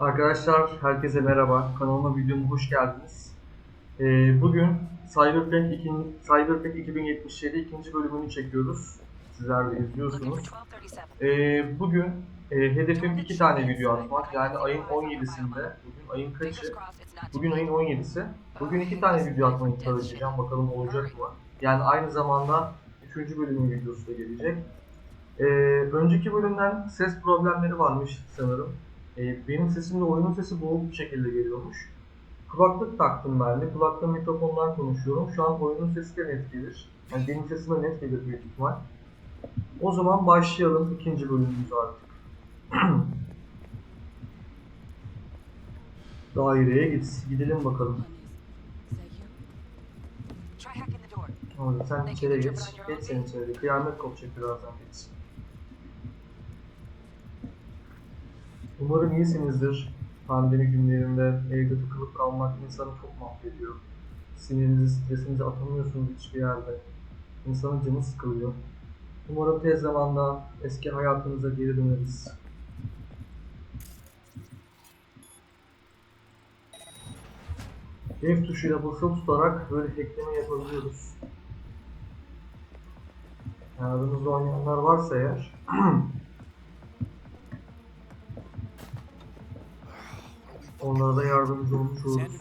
Arkadaşlar herkese merhaba. Kanalıma videoma hoş geldiniz. Ee, bugün Cyberpunk, 2, Cyberpunk 2077 ikinci bölümünü çekiyoruz. Sizler de izliyorsunuz. Ee, bugün e, hedefim iki tane video atmak. Yani ayın 17'sinde. Bugün ayın kaçı? Bugün ayın 17'si. Bugün iki tane video atmayı çalışacağım. Bakalım olacak mı? Yani aynı zamanda üçüncü bölümün videosu da gelecek. Ee, önceki bölümden ses problemleri varmış sanırım. Ee, benim sesimle oyunun sesi boğuk bir şekilde geliyormuş. Kulaklık taktım ben de. Kulakta mikrofondan konuşuyorum. Şu an oyunun sesi de net gelir. Yani benim sesim de net gelir büyük ihtimal. O zaman başlayalım ikinci bölümümüz artık. Daireye git. Gidelim bakalım. Hadi sen içeri geç. Geç sen içeri. Kıyamet kopacak birazdan geç. Umarım iyisinizdir. Pandemi günlerinde evde tıkılıp kalmak insanı çok mahvediyor. Sinirinizi, stresinizi atamıyorsunuz hiçbir yerde. İnsanın canı sıkılıyor. Umarım tez zamanda eski hayatımıza geri döneriz. F tuşuyla basılı tutarak böyle hackleme yapabiliyoruz. Yani aranızda oynayanlar varsa eğer onlara da yardımcı olmuş oluruz.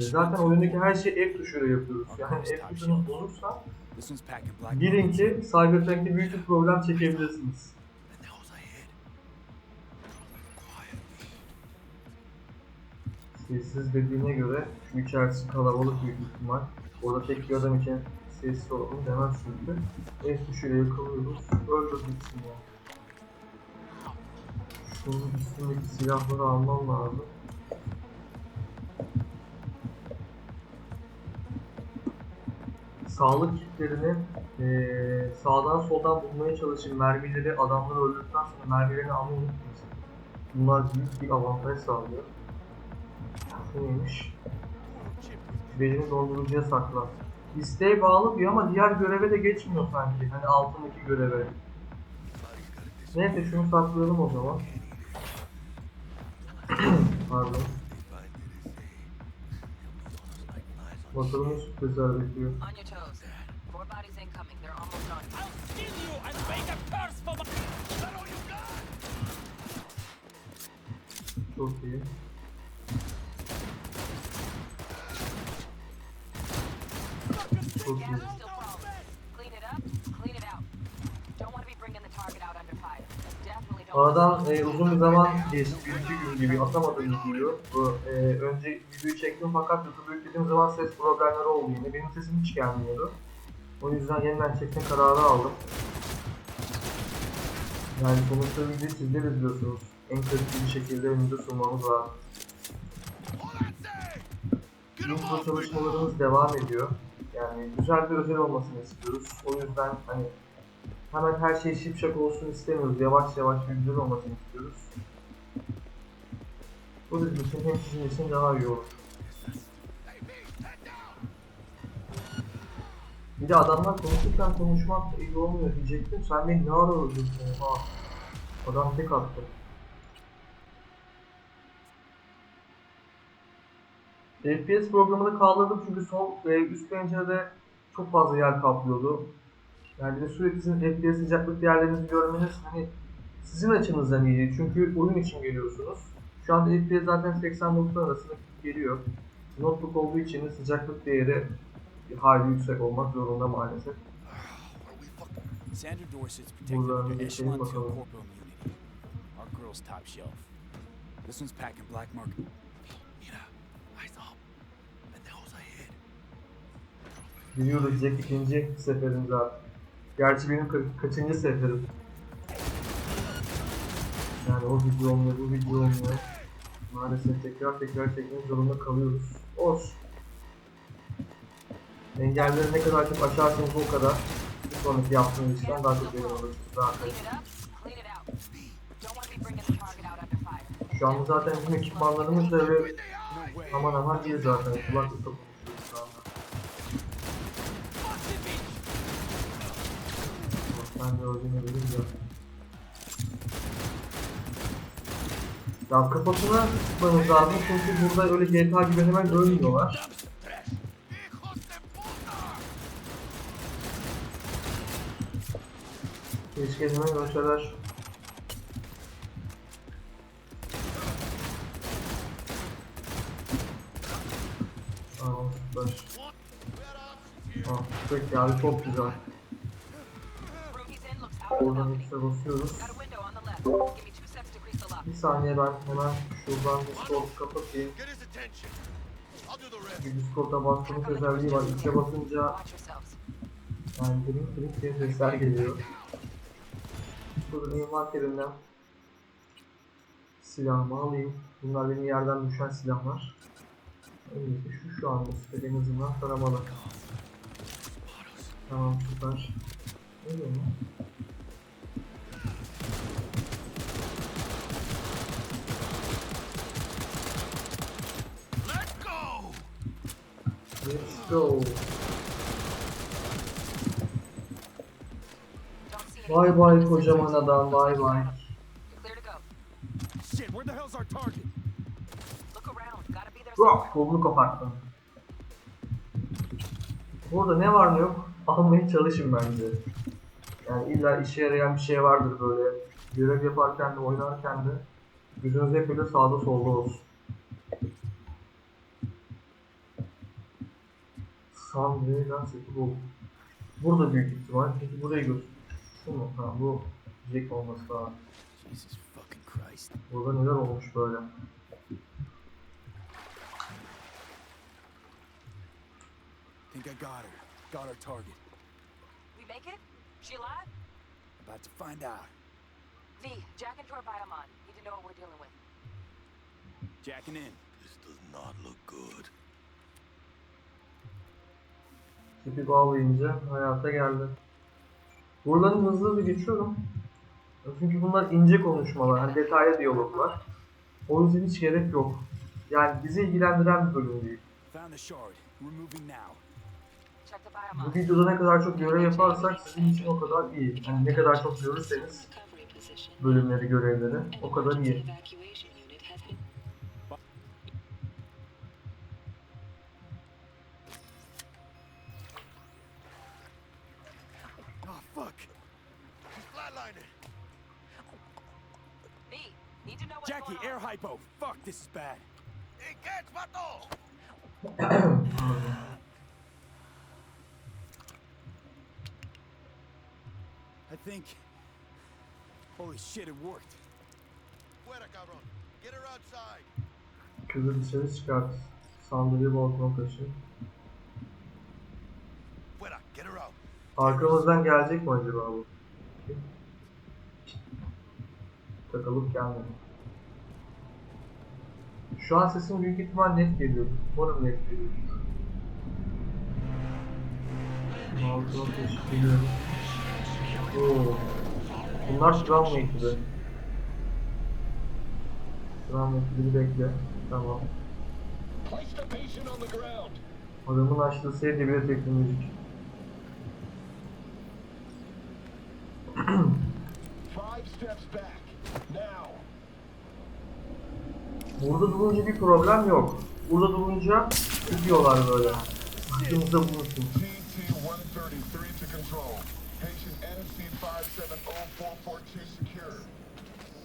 Zaten oyundaki her şeyi F tuşuyla yapıyoruz. Yani F tuşunuz olursa bilin ki Cyberpunk'te büyük bir problem çekebilirsiniz. Sessiz dediğine göre şu içerisi kalabalık büyük ihtimal. Orada tek bir adam için sessiz olalım demez çünkü. F tuşuyla yakalıyoruz. Öldür gitsin ya. Şunun üstündeki silahları almam lazım. Sağlık kitlerini eee sağdan soldan bulmaya çalışın. Mermileri adamları öldürdükten sonra mermilerini almayı unutmayın. Bunlar büyük bir avantaj sağlıyor. Şu neymiş? Belini dondurucuya sakla. İsteğe bağlı diyor ama diğer göreve de geçmiyor sanki. Hani altındaki göreve. Neyse şunu saklayalım o zaman. Pardon. Bakalım ne sürprizler bekliyor. On your toes. More bodies incoming. They're almost on. I'll kill you and make a curse for my. Is that all you got? Çok iyi. Çok iyi. Aradan e, uzun bir zaman geçti. Bir iki gün gibi atamadım videoyu. Bu, e, önce videoyu çektim fakat YouTube'a yüklediğim zaman ses problemleri oldu yine. Benim sesim hiç gelmiyordu. O yüzden yeniden çekme kararı aldım. Yani sonuçta videoyu sizler izliyorsunuz. En kaliteli bir şekilde önünüze sunmamız lazım. Intro çalışmalarımız devam ediyor. Yani güzel bir özel olmasını istiyoruz. O yüzden hani hemen her şey şipşak olsun istemiyoruz. Yavaş yavaş bir güzel olmasını istiyoruz. Bu bizim hem sizin için daha iyi olur. Bir de adamlar konuşurken konuşmak iyi olmuyor diyecektim. Sen beni ne ara öldürdün? Oha. Adam tek attı. FPS programını kaldırdım çünkü sol e, üst pencerede çok fazla yer kaplıyordu. Yani bir de sürekli sizin FPS sıcaklık değerlerinizi görmeniz hani sizin açınızdan iyi çünkü oyun için geliyorsunuz. Şu anda FPS zaten 80-90 arasında geliyor. Notebook olduğu için de sıcaklık değeri bir hayli yüksek olmak zorunda maalesef. Sandra Dorset's protected bir under geçelim Echelon 2 bakalım. corporal immunity. Our girl's top shelf. This one's packing black market. Mira, eyes up. And the hell's ahead? Video diyecek ikinci seferim zaten. Gerçi benim ka- kaçıncı seferim. Yani o video olmuyor, bu video olmuyor. Maalesef tekrar tekrar çekmek zorunda kalıyoruz. Olsun. Engelleri ne kadar çok aşarsanız o kadar bir sonraki yaptığınız işten daha çok verim alırsınız. Fire. Şu anda zaten bizim ekipmanlarımız da öyle aman aman değil zaten. Kulaklık da konuşuyoruz şu anda. Ben de bilirim zaten. Ya kafasına tutmanız lazım çünkü burada öyle GTA gibi hemen ölmüyorlar. Keşke hemen ölseler. Tamam süper. Ah süper geldi çok güzel. Grease the lock. Bir saniye ben hemen şuradan Discord kapatayım. Bir Discord'a bastığımız özelliği var. İçe basınca yani kırık kırık diye sesler geliyor. Burada envanterimden silahımı alayım. Bunlar benim yerden düşen silahlar. İyisi şu şu anda süper en azından taramalı. Tamam süper. Ne diyor lan? Let's go! Let's go. Bay bay kocaman adam bay bay. Rock kolunu koparttım. Burada ne var ne yok almaya çalışın bence. Yani illa işe yarayan bir şey vardır böyle. Görev yaparken de oynarken de gözünüz hep böyle sağda solda olsun. Sandviçten seti bu. Burada büyük ihtimal. Peki burayı göster. Şu mu? Ha bu Jack olması lazım. Jesus fucking Christ. Burada neler olmuş böyle. Think I got her. Got our target. We make it? She alive? About to find out. V, jack into her biomon. Need to know what we're dealing with. Jacking in. This does not look good. Tipi bağlayınca hayata geldi. Buradan hızlı hızlı geçiyorum. Çünkü bunlar ince konuşmalar, hani detaylı diyaloglar. O yüzden hiç gerek yok. Yani bizi ilgilendiren bir bölüm değil. Bu videoda ne kadar çok görev yaparsak sizin için o kadar iyi. Yani ne kadar çok görürseniz bölümleri, görevleri o kadar iyi. Shit, it worked. Fuera, cabrón. Get her outside. Kızı dışarı çıkart. Sandalye balkona taşı. Fuera, get her out. Arkamızdan gelecek mi acaba bu? Takılıp gelmedi. Şu an sesim büyük ihtimal net geliyor. Umarım net geliyor. Balkona taşı geliyorum. Oo. Bunlar travma ekibi. Travma ekibi bekle. Tamam. Adamın açtığı sevdiği bile teknolojik. Burada durunca bir problem yok. Burada durunca gidiyorlar böyle. Aklımızda bulunsun. PT-133 to control. Patient NC570442 secure.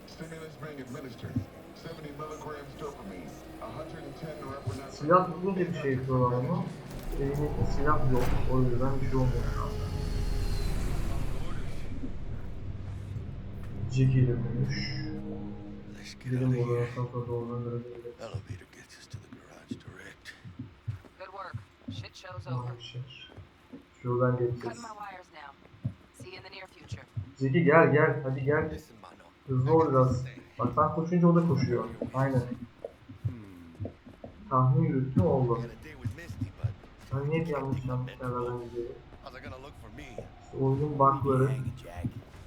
Stimulus being administered. 70 milligrams dopamine. 110 norepinephrine. Silah bulunca bir şey yapıyorlar ama elimizde silah yok. O yüzden bir şey olmuyor. Jackie ile konuş. Gidelim here. sonra doğru. Elevator gets us to the garage direct. Good work. Shit show's over. şey. Şuradan geçeceğiz. Jackie gel gel hadi gel. Hızlı ol biraz. Bak ben koşunca o da koşuyor. Aynen. Tahmin yürüttüm oldu. Ben niye yanlış for me? İşte We bug'ları.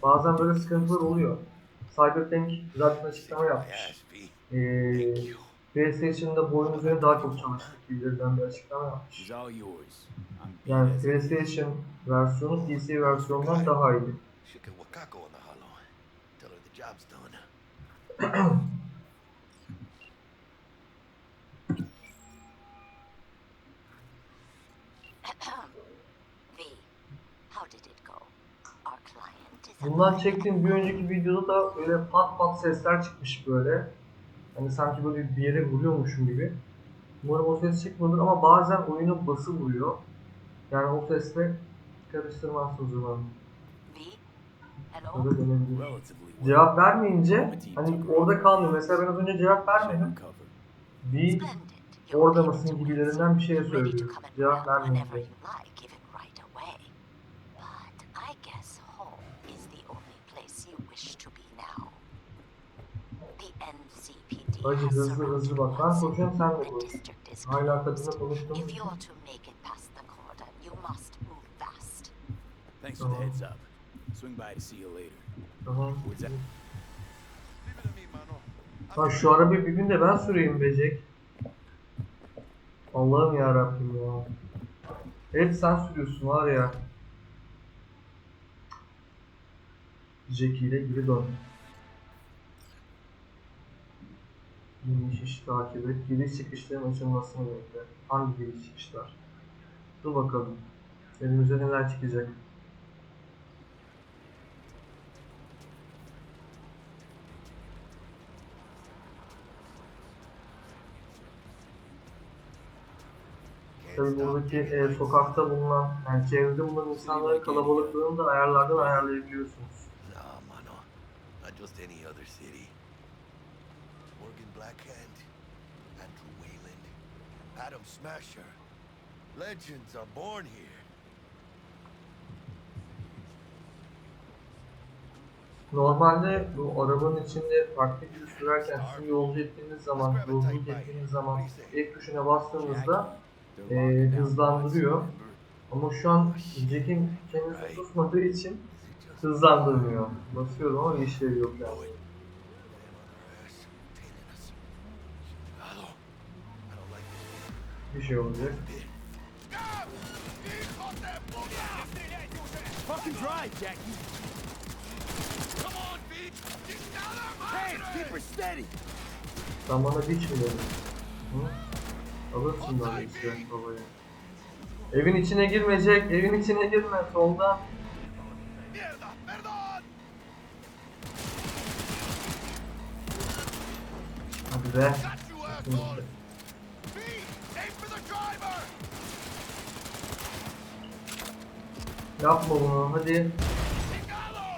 Bazen böyle sıkıntılar oluyor. Cyberpunk zaten açıklama yapmış. Ee. PlayStation'da bu oyun üzerine daha çok çalıştık gibilerinden bir açıklama yapmış. Yani. PlayStation versiyonu PC versiyonundan daha iyi. Kako on the hollow. Tell her the job's done. Bundan çektiğim bir önceki videoda da öyle pat pat sesler çıkmış böyle. Hani sanki böyle bir yere vuruyormuşum gibi. Umarım o ses çıkmadır ama bazen oyuna bası vuruyor. Yani o sesle karıştırmazsınız umarım. Cevap vermeyince hani orada kalmıyor. Mesela ben az önce cevap vermedim. Bir orada mısın gibilerinden bir şey come and Cevap vermeyince. Hacı hızlı hızlı bak. Ben konuşuyorum sen de konuş. Hala kadınla konuştuğumuz If için. you're to make it past the cordon, you must move fast. Thanks for the heads up. Swing by to see you later. Mano. Ha şu arabayı bir gün de ben süreyim Becek. Allah'ım ya Rabbim ya. Hep sen sürüyorsun var ya. Jackie ile geri dön. Yeni iş takip et. Giriş çıkışların açılmasını bekle. Hangi giriş çıkışlar? Dur bakalım. Önümüze neler çıkacak. Tabii buradaki e, sokakta bulunan, yani çevrede bulunan insanların kalabalıklığını da ayarlardan ayarlayabiliyorsunuz. Nah, mano. Not just any other city. Morgan Blackhand, Andrew Wayland, Adam Smasher. Legends are born here. Normalde bu arabanın içinde farklı bir sürerken sizin yolcu ettiğiniz zaman, yolculuk ettiğiniz zaman ilk tuşuna bastığınızda e, hızlandırıyor. Ama şu an Jack'in kendisi susmadığı için hızlandırmıyor. Basıyorum ama bir işlevi yok yani. Bir şey olacak. Fucking drive, Jackie. Come on, there, Hey, keep her steady. Sen bana biç mi dedin? Hı? Alırsın böyle işte babayı. Evin içine girmeyecek, evin içine girme perdón. Hadi be. Yapma bunu hadi.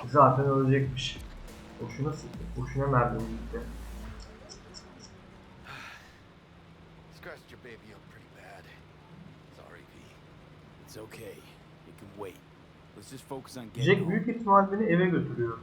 Zaten ölecekmiş. Boşuna sıktı. Boşuna mermi gitti. It's okay. It can wait. Let's just focus on getting Jack büyük ihtimal beni eve götürüyor.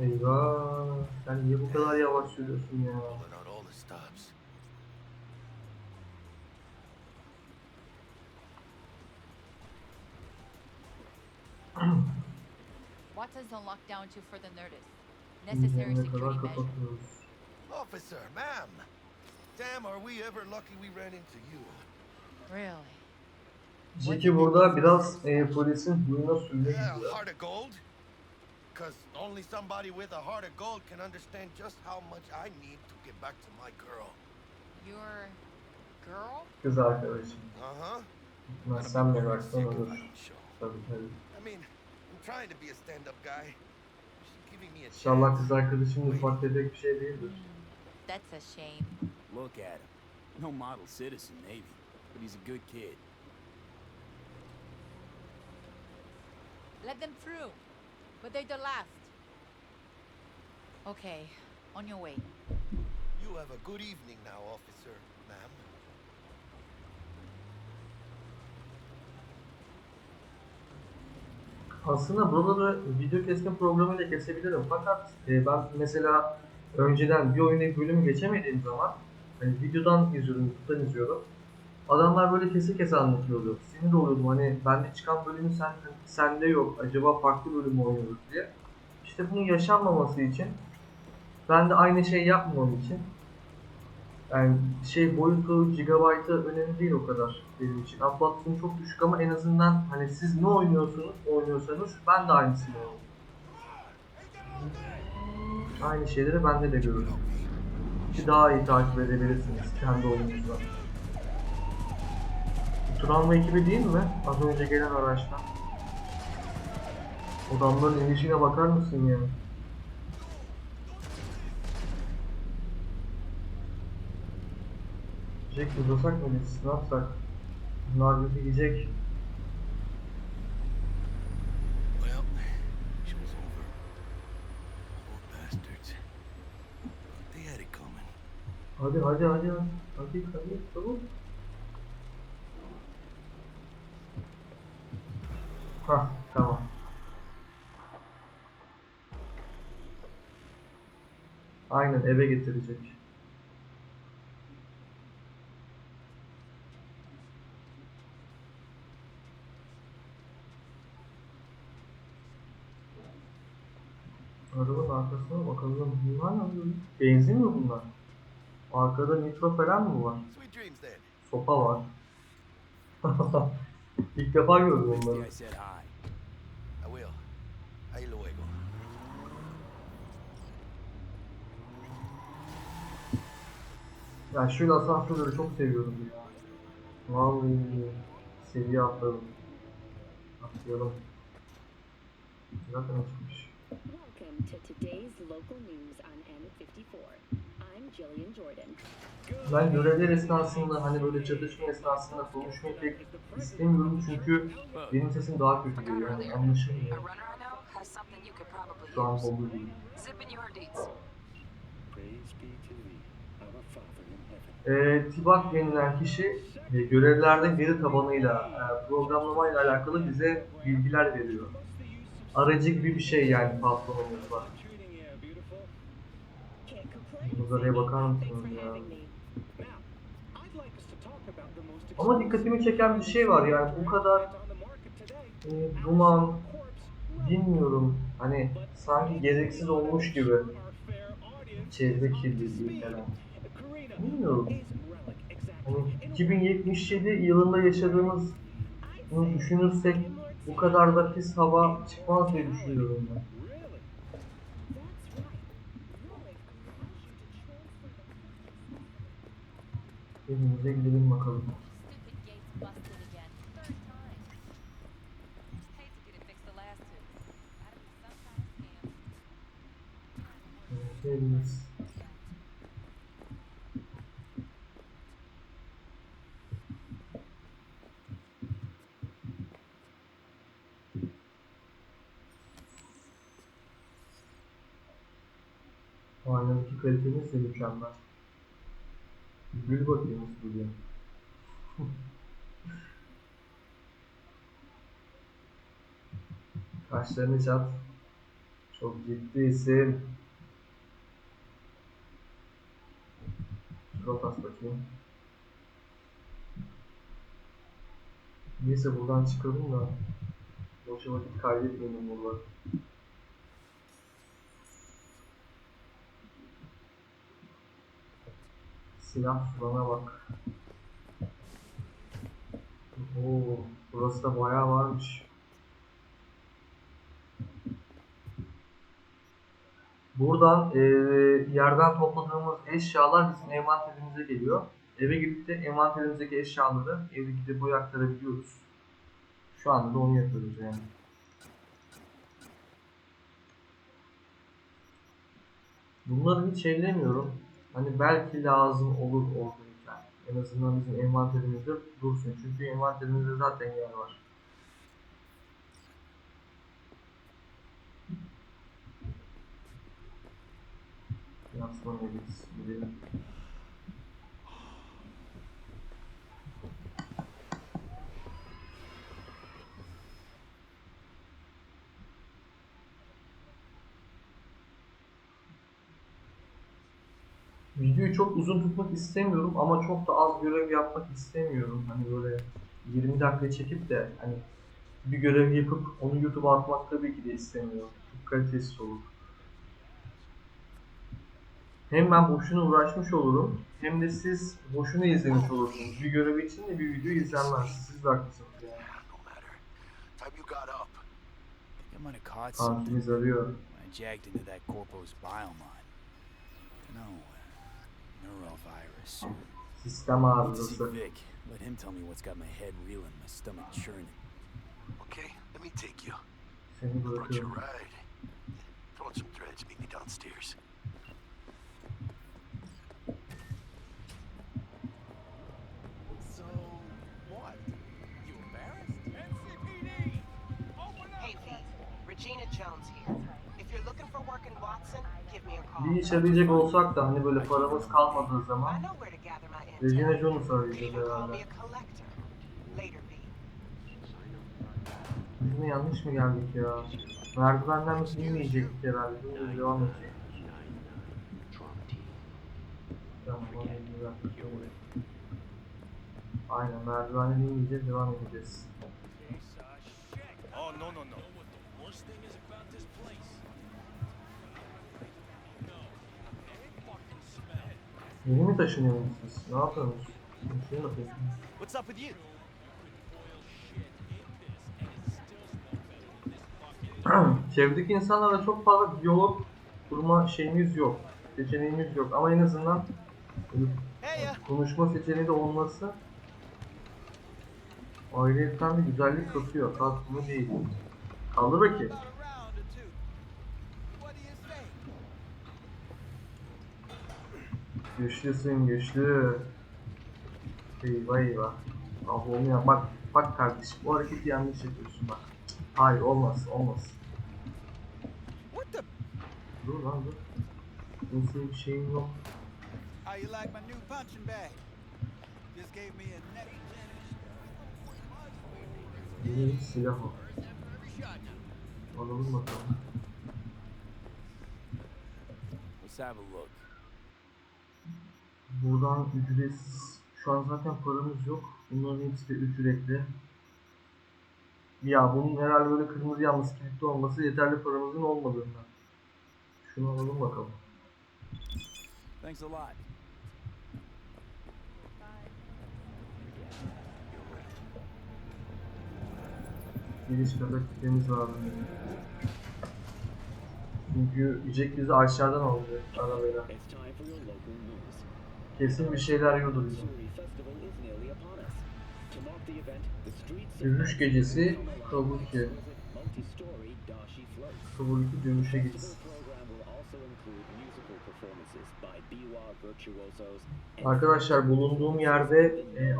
Eyvah, sen niye bu kadar yavaş sürüyorsun ya? Watson's on lockdown to further notice. Necessary security measures. Officer, ma'am. Damn, are we ever lucky we ran into you. Really? Jackie burada biraz e, polisin huyuna suyuna Yeah, heart of gold? Because only somebody with a heart of gold can understand just how much I need to get back to my girl. Your girl? Kız arkadaşım. Uh-huh. Ben sen meraktan olur. Show. Tabii tabii. I mean, I'm trying to be a stand-up guy. She's giving me a İnşallah chance. kız arkadaşım ufak tefek bir şey değildir. Hmm, that's a shame. Look at him. No model citizen, maybe, but he's a good kid. Let them through. But they're the last. Okay, on your way. You have a good evening now, officer, Aslında buraları video kesme programıyla kesebilirim fakat e, ben mesela önceden bir oyunu bölümü geçemediğim zaman hani videodan izliyorum, YouTube'dan izliyorum. Adamlar böyle kese kese anlatıyordu. Sinir oluyordum hani bende çıkan bölümü sen, sende yok. Acaba farklı bölüm mü oynuyoruz diye. İşte bunun yaşanmaması için ben de aynı şey yapmamam için Yani şey boyutu, gigabaytı önemli değil o kadar benim için. Upload'ım çok düşük ama en azından hani siz ne oynuyorsunuz, oynuyorsanız ben de aynısını oynuyorum. Aynı şeyleri bende de görürüm. Ki daha iyi takip edebilirsiniz kendi oyununuzda. Travma ekibi değil mi? Az önce gelen araçtan. Adamların inişine bakar mısın ya? Jack uzasak mı biz? Ne yapsak? Bunlar bizi yiyecek. Hadi hadi hadi hadi. Hadi çabuk. Hah tamam. Aynen eve getirecek. Arkasına bakalım. Bunlar ne yapıyor? Benzin mi bunlar? Arkada nitro falan mı var? Sopa var. İlk defa gördüm onları. Ya şöyle asansörleri çok seviyorum ya. Vallahi seviye atladım. Atlayalım. Zaten açmış. Welcome to today's local news on M54. I'm Jillian Jordan. Ben görevler esnasında hani böyle çatışma esnasında konuşmayı pek istemiyorum çünkü benim sesim daha kötü geliyor. Yani anlaşılmıyor. Şu an in heaven. Ee, Tibak denilen kişi e, görevlerde veri tabanıyla, e, programlamayla alakalı bize bilgiler veriyor. Aracı gibi bir şey yani patronumuz var. Manzaraya bakar mısınız ya? Ama dikkatimi çeken bir şey var yani bu kadar e, duman, bilmiyorum hani sanki gereksiz olmuş gibi çevre kirliliği falan. Bilmiyorum. Hani exactly. 2077 yılında yaşadığımız düşünürsek bu kadar da pis hava çıkmaz diye düşünüyorum ben. Evimize gidelim bakalım. Stupid evimiz. Aynadaki kalitemiz de mükemmel. Gül bakayım buraya. Kaşlarını çat. Çok ciddisin. Bas bakayım. Neyse buradan çıkalım da boşa vakit kaybetmeyelim burada. Silah sulana bak. Oo, burası da bayağı varmış. Buradan eee, yerden topladığımız eşyalar bizim envanterimize geliyor. Eve gidip de envanterimizdeki eşyaları evdeki depoya aktarabiliyoruz. Şu anda da onu yapıyoruz yani. Bunları hiç ellemiyorum. Hani belki lazım olur oradayken. En azından bizim envanterimizde dursun. Çünkü envanterimizde zaten yer var. Yansıma. Gidelim. Videoyu çok uzun tutmak istemiyorum ama çok da az görev yapmak istemiyorum. Hani böyle 20 dakika çekip de hani bir görev yapıp onu YouTube'a atmak tabii ki de istemiyorum. Çok kalitesiz olur. hem ben boşuna uğraşmış olurum hem de siz boşuna izlemiş olursunuz. Bir görev için de bir video izlenmez. Siz de haklısınız yani. Kankimiz arıyor. jagged into that corpo's biomine. No, neurovirus. Sistem see arızası. Vic. Let him tell me what's got my head reeling, my stomach churning. Okay, let me take you. Seni Brought you bırakıyorum. a ride. Throw on some threads, meet me downstairs. Bir iş arayacak olsak da hani böyle paramız kalmadığı zaman. Regina Jones You arayacağız herhalde. Biz yine yanlış mı geldik ya? Merdivenden mi inmeyecektik herhalde. Şimdi devam edecek. Tamam, o ne güzel. Aynen merdivenden inmeyeceğiz, devam edeceğiz. Oh, no, no, no. Yeni mi taşınıyorsunuz siz? Ne yapıyorsunuz? What's up with you? Çevredeki insanlarla çok fazla diyalog kurma şeyimiz yok. Seçeneğimiz yok ama en azından konuşma seçeneği de olması ayrıyetten bir güzellik katıyor. Katmıyor değil. Kaldır bakayım. Güçlüsün güçlü. Eyvah eyvah. Ah olmuyor. Bak bak kardeşim bu hareketi yanlış yapıyorsun bak. Hayır olmaz olmaz. What the? Dur lan dur. Kimseye bir şeyim yok. Yeni bir silah o. Alalım bakalım. Let's have a look. Buradan ücretsiz. Şu an zaten paramız yok. Bunların hepsi de ücretli. Ya bunun herhalde böyle kırmızı yalnız kilitli olması yeterli paramızın olmadığından. Şunu alalım bakalım. Thanks a lot. Giriş kapasitemiz var. Çünkü Jack bizi aşağıdan alacak arabayla. Kesin bir şeyler yiyordur bizim. Dönüş gecesi Kabuki. Kabuki The gitsin. Arkadaşlar bulunduğum yerde e,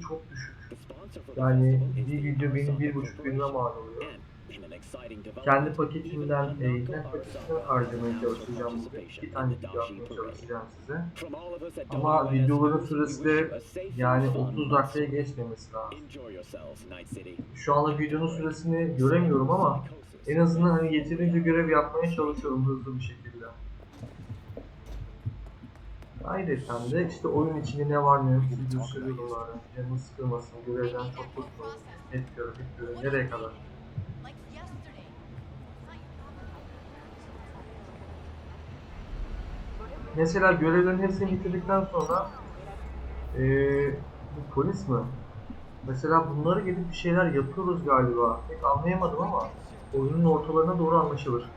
çok düşük. Yani bir video benim bir buçuk Corporation. mal oluyor. Kendi paketimden e, paketine Center harcamaya çalışacağım İki tane video parade. çalışacağım size. Ama videoların süresi yani and fun 30 month. dakikaya geçmemesi lazım. Şu anda videonun süresini göremiyorum ama en azından hani yeterince görev yapmaya çalışıyorum hızlı bir şekilde. Ayrıca de işte oyun içinde ne var ne yok size gösteriyorum zaten. Canınız sıkılmasın, görevden çok. Hep görev, hep görev. Nereye kadar? Mesela görevlerin hepsini bitirdikten sonra eee bu polis mi? Mesela bunları gelip bir şeyler yapıyoruz galiba. Pek anlayamadım ama oyunun ortalarına doğru anlaşılır.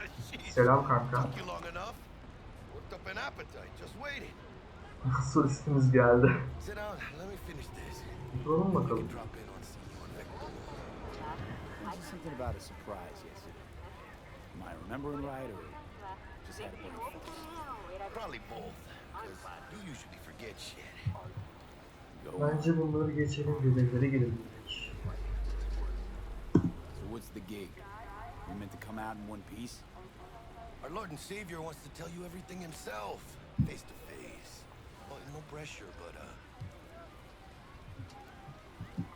Selam kanka. waiting. Solistimiz geldi. We bakalım. Am I remembering right, or just had a brain fart? Probably both. 'cause you usually forget shit. Go on. Bence bunları geçelim görevlere girelim. So what's the gig? We meant to come out in one piece? Our Lord and Savior wants to tell you everything himself, face to face. Well, no pressure, but uh,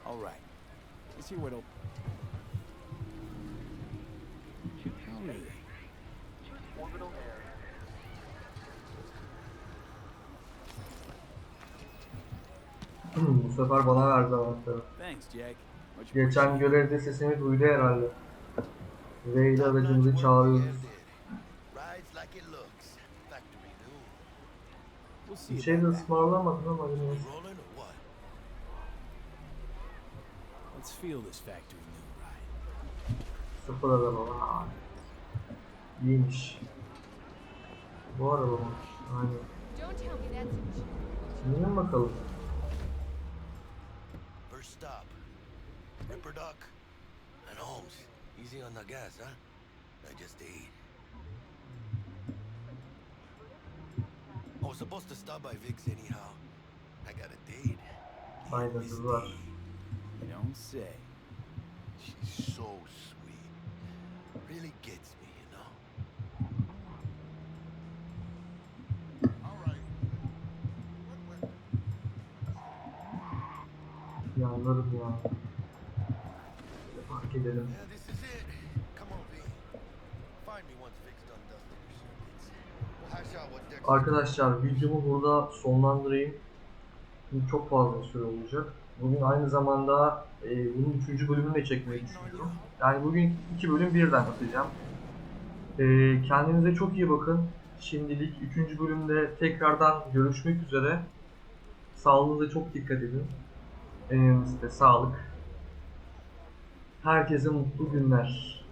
All right. Let's hear what. yapmıyor. Bu sefer bana verdi anahtarı. Geçen görevde sesimi duydu herhalde. Raid aracımızı çağırıyoruz. Bir şey de ısmarlamadın ama yine. Sıfır adam ama. İyiymiş. Bu araba mı? Aynen. Don't tell me that's a joke. Bilin bakalım. First stop. Ripper Duck. And Holmes. Easy on the gas, huh? I just ate. I was supposed to stop by Vic's anyhow. I got a date. Me and Aynen Miss var. You don't say. She's so sweet. Really gets me, hash out what Dexter... Arkadaşlar videomu burada sonlandırayım. Çünkü çok fazla süre olacak. Bugün aynı zamanda e, bunun üçüncü bölümünü de çekmeyi düşünüyorum. Yani bugün iki bölüm birden atacağım. E, kendinize çok iyi bakın. Şimdilik üçüncü bölümde tekrardan görüşmek üzere. Sağlığınıza çok dikkat edin. En önemlisi de sağlık. Herkese mutlu günler.